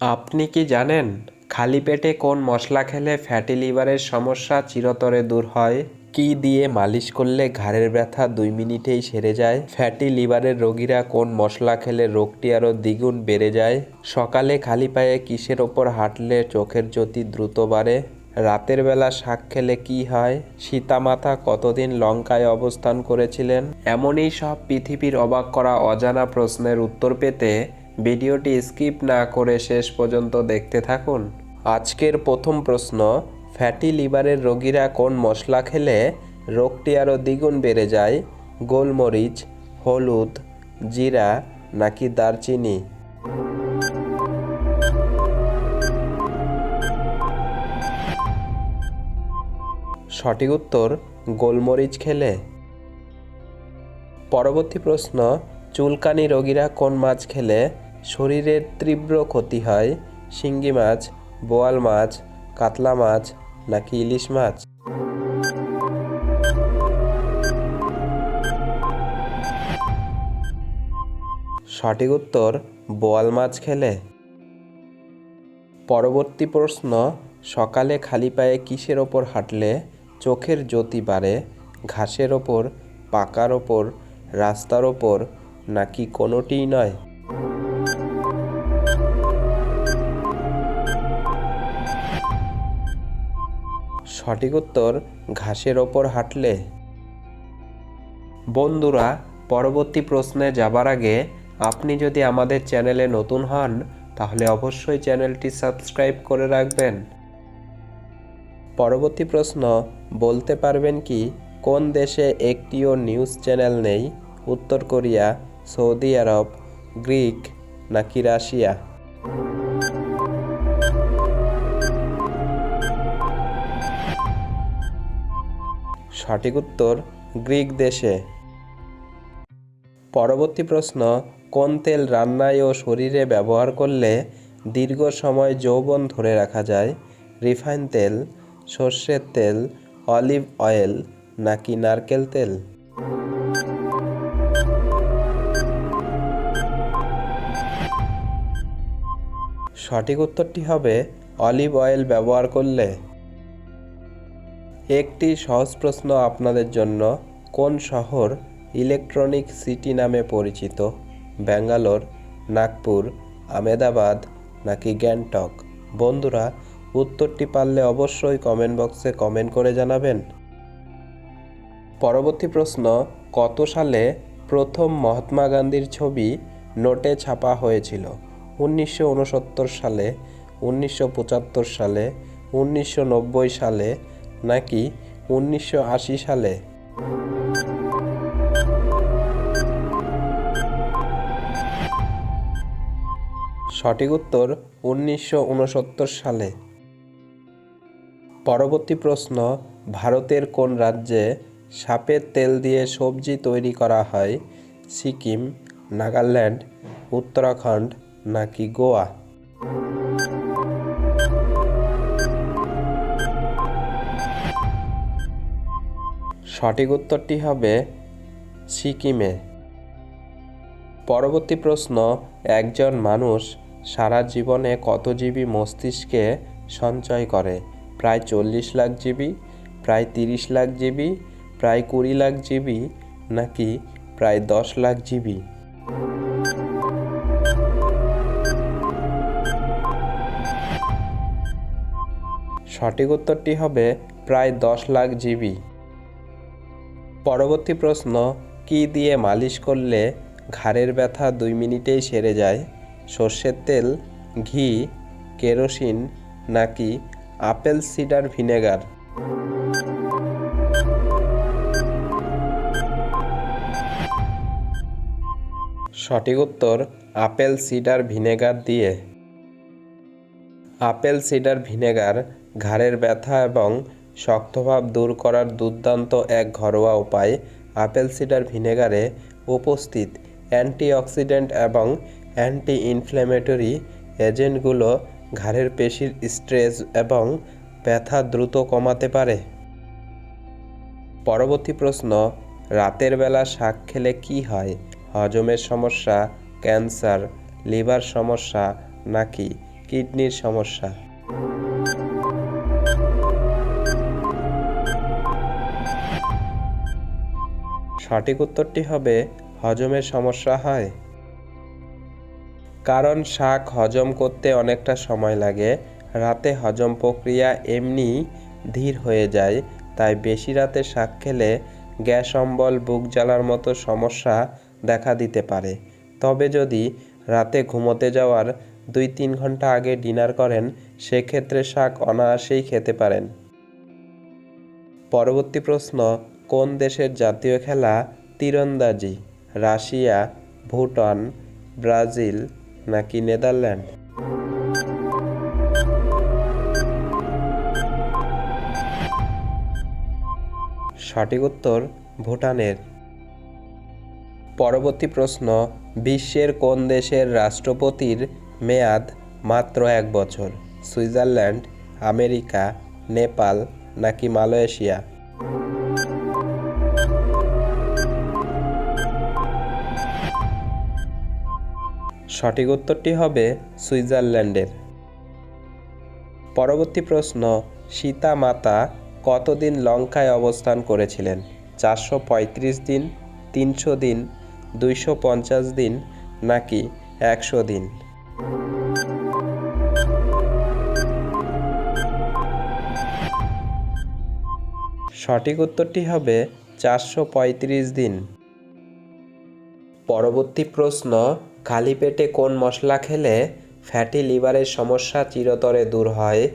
আপনি কি জানেন খালি পেটে কোন মশলা খেলে ফ্যাটি লিভারের সমস্যা চিরতরে দূর হয়? কি দিয়ে মালিশ করলে ঘাড়ের ব্যথা দুই মিনিটেই সেরে যায়? ফ্যাটি লিভারের রোগীরা কোন মশলা খেলে রোগটি আরও দ্বিগুণ বেড়ে যায়? সকালে খালি পায়ে কিসের ওপর হাঁটলে চোখের জ্যোতি দ্রুত বাড়ে? রাতের বেলা শাক খেলে কি হয়? সীতামাতা কতদিন লঙ্কায় অবস্থান করেছিলেন? এমনই সব পৃথিবীর অবাক করা অজানা প্রশ্নের উত্তর পেতে ভিডিওটি স্কিপ না করে শেষ পর্যন্ত দেখতে থাকুন। আজকের প্রথম প্রশ্ন, ফ্যাটি লিভারের রোগীরা কোন মশলা খেলে রোগটি আরও দ্বিগুণ বেড়ে যায়? গোলমরিচ, হলুদ, জিরা নাকি দারচিনি? সঠিক উত্তর, গোলমরিচ খেলে। পরবর্তী প্রশ্ন, চুলকানি রোগীরা কোন মাছ খেলে শরীরের তীব্র ক্ষতি হয়, শিঙ্গি মাছ, বোয়াল মাছ, কাতলা মাছ, নাকি ইলিশ মাছ? সঠিক উত্তর, বোয়াল মাছ খেলে। পরবর্তী প্রশ্ন, সকালে খালি পায়ে কিসের ওপর হাঁটলে চোখের জ্যোতি বাড়ে, ঘাসের ওপর, পাকার ওপর, রাস্তার ওপর, নাকি কোনোটিই নয়? সঠিক উত্তর ঘাসের ওপর হাঁটলে। বন্ধুরা, পরবর্তী প্রশ্নে যাবার আগে আপনি যদি আমাদের চ্যানেলে নতুন হন, তাহলে অবশ্যই চ্যানেলটি সাবস্ক্রাইব করে রাখবেন। পরবর্তী প্রশ্ন, বলতে পারবেন কি, কোন দেশে একটিও নিউজ চ্যানেল নেই? উত্তর কোরিয়া, সৌদি আরব, গ্রিক নাকি রাশিয়া? সঠিক উত্তর গ্রিক দেশে। পরবর্তী প্রশ্ন, কোন তেল রান্নায় ও শরীরে ব্যবহার করলে দীর্ঘ সময় যৌবন ধরে রাখা যায়? রিফাইন তেল, সর্ষের তেল, অলিভ অয়েল নাকি নারকেল তেল? সঠিক উত্তরটি হবে, অলিভ অয়েল ব্যবহার করলে। একটি সহজ প্রশ্ন আপনাদের জন্য। কোন শহর ইলেকট্রনিক সিটি নামে পরিচিত? ব্যাঙ্গালোর, নাগপুর আমেদাবাদ নাকি গ্যাংটক? বন্ধুরা, উত্তরটি পারলে অবশ্যই কমেন্ট বক্সে কমেন্ট করে জানাবেন। পরবর্তী প্রশ্ন, কত সালে প্রথম মহাত্মা গান্ধীর ছবি নোটে ছাপা হয়েছিল? উনিশশো উনসত্তর সালে, উনিশশো পঁচাত্তর সালে, উনিশশো নব্বই সালে নাকি উনিশশো আশি সালে? সঠিক উত্তর উনিশশো উনসত্তর সালে। পরবর্তী প্রশ্ন, ভারতের কোন রাজ্যে সাপের তেল দিয়ে সবজি তৈরি করা হয়? সিকিম, নাগাল্যান্ড, উত্তরাখণ্ড নাকি গোয়া? সঠিক উত্তরটি হবে সিকিমে। পরবর্তী প্রশ্ন, একজন মানুষ সারা জীবনে কত জিবি মস্তিষ্কে সঞ্চয় করে? প্রায় চল্লিশ লাখ জিবি, প্রায় তিরিশ লাখ জিবি, প্রায় কুড়ি লাখ জিবি, নাকি প্রায় দশ লাখ জিবি? সঠিক উত্তরটি হবে প্রায় দশ লাখ জিবি। পরবর্তী প্রশ্ন, কি দিয়ে মালিশ করলে ঘাড়ের ব্যথা দুই মিনিটেই সেরে যায়? সর্ষের তেল, ঘি, কেরোসিন নাকি আপেল সিডার ভিনেগার? সঠিক উত্তর, আপেল সিডার ভিনেগার দিয়ে। আপেল সিডার ভিনেগার ঘাড়ের ব্যথা এবং শক্তভাব দূর করার দুর্দান্ত এক ঘরোয়া উপায় আপেল সিডার ভিনেগারে উপস্থিত অ্যান্টিঅক্সিডেন্ট এবং অ্যান্টি ইনফ্ল্যামেটরি এজেন্টগুলো ঘাড়ের পেশির স্ট্রেস এবং ব্যথা দ্রুত কমাতে পারে। পরবর্তী প্রশ্ন, রাতের বেলা শাক খেলে কি হয়? হজমের সমস্যা, ক্যান্সার, লিভার সমস্যা নাকি কিডনির সমস্যা? সঠিক উত্তরটি হবে, হজমের সমস্যা হয়। কারণ শাক হজম করতে অনেকটা সময় লাগে, রাতে হজম প্রক্রিয়া এমনি ধীর হয়ে যায়, তাই বেশি রাতে শাক খেলে গ্যাস, অম্বল, বুক জ্বালার মতো সমস্যা দেখা দিতে পারে। তবে যদি রাতে ঘুমোতে যাওয়ার দুই তিন ঘণ্টা আগে ডিনার করেন, সেক্ষেত্রে শাক অনায়াসেই খেতে পারেন। পরবর্তী প্রশ্ন কোন দেশের জাতীয় খেলা? তীরন্দাজি, রাশিয়া, ভুটান, ব্রাজিল নাকি নেদারল্যান্ড? সঠিক উত্তর, ভুটানের। পরবর্তী প্রশ্ন, বিশ্বের কোন দেশের রাষ্ট্রপতির মেয়াদ মাত্র এক বছর? সুইজারল্যান্ড, আমেরিকা, নেপাল নাকি মালয়েশিয়া? সঠিক উত্তরটি হবে সুইজারল্যান্ডের। পরবর্তী প্রশ্ন সীতা মাতা কতদিন লঙ্কায় অবস্থান করেছিলেন? চারশো পঁয়ত্রিশ দিন, তিনশো দিন, দুইশো পঞ্চাশ দিন, নাকি একশো দিন? সঠিক উত্তরটি হবে চারশো পঁয়ত্রিশ দিন। পরবর্তী প্রশ্ন খালি পেটে কোন মশলা খেলে ফ্যাটি লিভারের সমস্যা চিরতরে দূর হয়?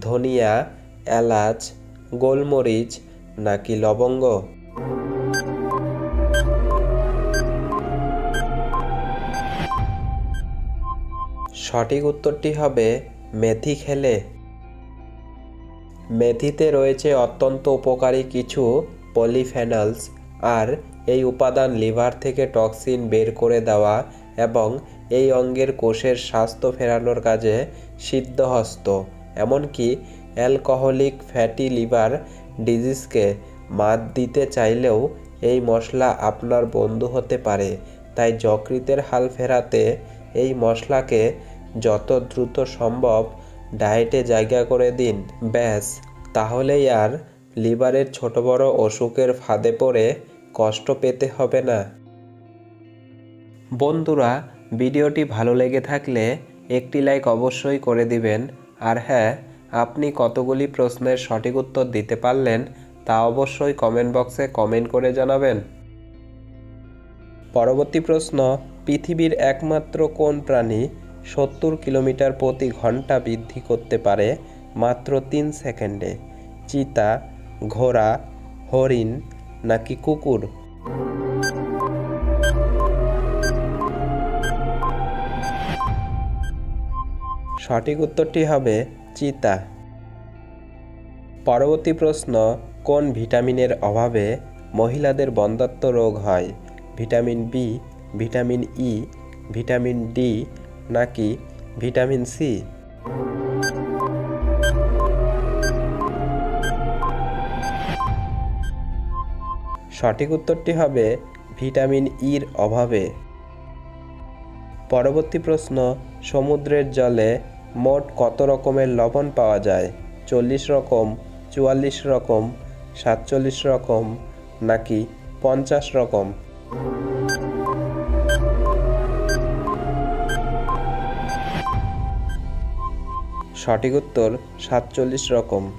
ধনিয়া, এলাচ, গোলমরিচ নাকি লবঙ্গ? সঠিক উত্তরটি হবে মেথি খেলে। মেথিতে রয়েছে অত্যন্ত উপকারী কিছু পলিফেনলস আর এই উপাদান লিভার থেকে টক্সিন বের করে দেওয়া এবং এই অঙ্গের কোষের স্বাস্থ্য ফেরানোর কাজে সিদ্ধহস্ত, এমনকি অ্যালকোহলিক ফ্যাটি লিভার ডিজিজকে মাত দিতে চাইলেও এই মশলা আপনার বন্ধু হতে পারে। তাই যকৃতের হাল ফেরাতে এই মশলাকে যত দ্রুত সম্ভব ডায়েটে জায়গা করে দিন। ব্যাস, তাহলেই আর লিভারের ছোট বড় অসুখের ফাঁদে পড়ে কষ্ট পেতে হবে না। বন্ধুরা, ভিডিওটি ভালো লেগে থাকলে একটি লাইক অবশ্যই করে দিবেন। আর হ্যাঁ আপনি কতগুলি প্রশ্নের সঠিক উত্তর দিতে পারলেন তা অবশ্যই কমেন্ট বক্সে কমেন্ট করে জানাবেন। পরবর্তী প্রশ্ন, পৃথিবীর একমাত্র কোন প্রাণী সত্তর কিলোমিটার প্রতি ঘণ্টা বৃদ্ধি করতে পারে মাত্র তিন সেকেন্ডে? চিতা, ঘোড়া, হরিণ নাকি কুকুর? সঠিক উত্তরটি হবে চিতা। পরবর্তী প্রশ্ন, কোন ভিটামিনের অভাবে মহিলাদের বন্ধ্যাত্ব রোগ হয়? Vitamin B, vitamin E, vitamin D নাকি ভিটামিন সি? সঠিক উত্তরটি হবে ভিটামিন ইর অভাবে। পরবর্তী প্রশ্ন, সমুদ্রের জলে মোট কত রকমের লবণ পাওয়া যায়? চল্লিশ রকম, চুয়াল্লিশ রকম, সাতচল্লিশ রকম, নাকি পঞ্চাশ রকম? সঠিক উত্তর সাতচল্লিশ রকম।